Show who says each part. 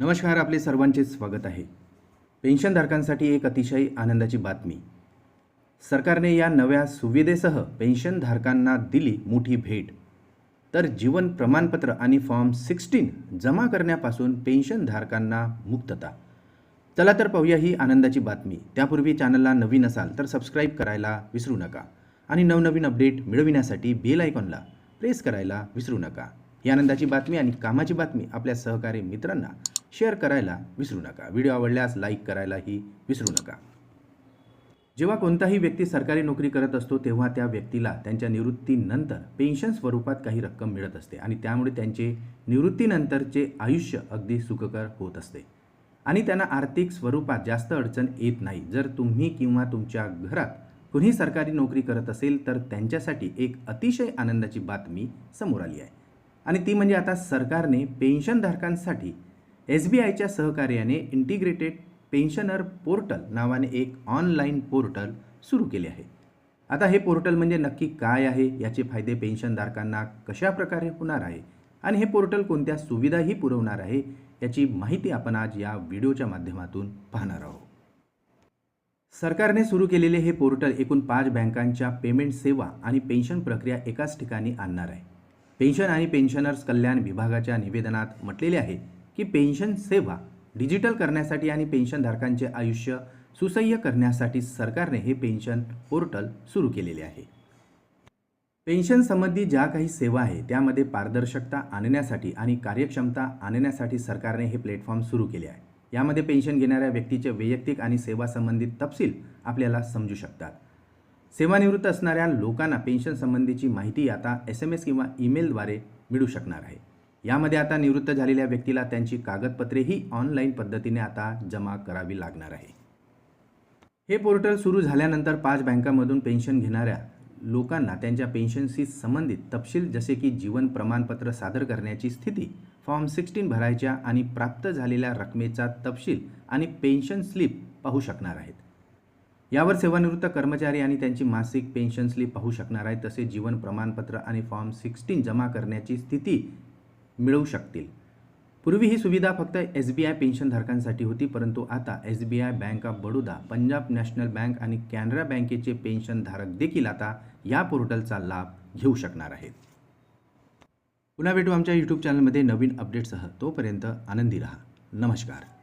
Speaker 1: नमस्कार आपले सर्वांचे स्वागत आहे. पेन्शनधारकांसाठी एक अतिशय आनंदाची बातमी. सरकारने या नव्या सुविधेसह पेन्शनधारकांना दिली मोठी भेट. तर जीवन प्रमाणपत्र आणि फॉर्म सिक्स्टीन जमा करण्यापासून पेन्शनधारकांना मुक्तता. चला तर पाहूया ही आनंदाची बातमी. त्यापूर्वी चॅनलला नवीन असाल तर सबस्क्राईब करायला विसरू नका आणि नवनवीन अपडेट मिळविण्यासाठी बेल आयकॉनला प्रेस करायला विसरू नका. ही आनंदाची बातमी आणि कामाची बातमी आपल्या सहकारी मित्रांना शेअर करायला विसरू नका. व्हिडिओ आवडल्यास लाईक करायलाही विसरू नका. जेव्हा कोणताही व्यक्ती सरकारी नोकरी करत असतो तेव्हा त्या व्यक्तीला त्यांच्या निवृत्तीनंतर पेन्शन स्वरूपात काही रक्कम मिळत असते आणि त्यामुळे त्यांचे निवृत्तीनंतरचे आयुष्य अगदी सुखकर होत असते. आणि त्यांना आर्थिक स्वरूपात जास्त अडचण येत नाही. जर तुम्ही किंवा तुमच्या घरात कुणी सरकारी नोकरी करत असेल तर त्यांच्यासाठी एक अतिशय आनंदाची बातमी समोर आली आहे. आणि ती म्हणजे आता सरकारने पेन्शनधारकांसाठी एस बी आयच्या सहकार्याने इंटिग्रेटेड पेन्शनर पोर्टल नावाने एक ऑनलाईन पोर्टल सुरू केले आहे. आता हे पोर्टल म्हणजे नक्की काय आहे? याचे फायदे पेन्शनधारकांना कशा प्रकारे होणार आहे? आणि हे पोर्टल कोणत्या सुविधाही पुरवणार आहे? याची माहिती आपण आज या व्हिडिओच्या माध्यमातून पाहणार आहोत. सरकारने सुरू केलेले हे पोर्टल एकूण पाच बँकांच्या पेमेंट सेवा आणि पेन्शन प्रक्रिया एकाच ठिकाणी आणणार आहे. पेन्शन आणि पेन्शनर्स कल्याण विभागाच्या निवेदनात म्हटलेले आहे की पेन्शन सेवा डिजिटल करण्यासाठी आणि पेन्शनधारकांचे आयुष्य सुसह्य करण्यासाठी सरकारने हे पेन्शन पोर्टल सुरू केलेले आहे. पेन्शन संबंधी ज्या काही सेवा आहे त्यामध्ये पारदर्शकता आणण्यासाठी आणि कार्यक्षमता आणण्यासाठी सरकारने हे प्लॅटफॉर्म सुरू केले आहे. यामध्ये पेन्शन घेणाऱ्या व्यक्तीचे वैयक्तिक आणि सेवा संबंधित तपशील आपल्याला समजू शकतात. सेवानिवृत्त असणाऱ्या लोकांना पेन्शन संबंधीची माहिती आता एस एम एस किंवा ईमेलद्वारे मिळू शकणार आहे. यामध्ये आता निवृत्त झालेल्या व्यक्तीला त्यांची कागदपत्रेही ऑनलाईन पद्धतीने आता जमा करावी लागणार आहे. हे पोर्टल सुरू झाल्यानंतर पाच बँकांमधून पेन्शन घेणाऱ्या लोकांना त्यांच्या पेन्शनशी संबंधित तपशील जसे की जीवन प्रमाणपत्र सादर करण्याची स्थिती फॉर्म सिक्स्टीन भरायच्या आणि प्राप्त झालेल्या रकमेचा तपशील आणि पेन्शन स्लिप पाहू शकणार आहेत. यावर सेवानिवृत्त कर्मचारी आणि त्यांची मासिक पेन्शन स्लिप पाहू शकणार आहेत तसेच जीवन प्रमाणपत्र आणि फॉर्म सिक्स्टीन जमा करण्याची स्थिती मिळवू शकतील. पूर्वी ही सुविधा फक्त एस बी आय पेन्शनधारकांसाठी होती परंतु आता S B I bank of Baroda Punjab national bank आणि कॅनरा बँकेचे पेन्शनधारक देखील आता या पोर्टलचा लाभ घेऊ शकणार आहेत. पुन्हा भेटू आमच्या यूट्यूब चॅनलमध्ये नवीन अपडेटसह तोपर्यंत आनंदी रहा. नमस्कार.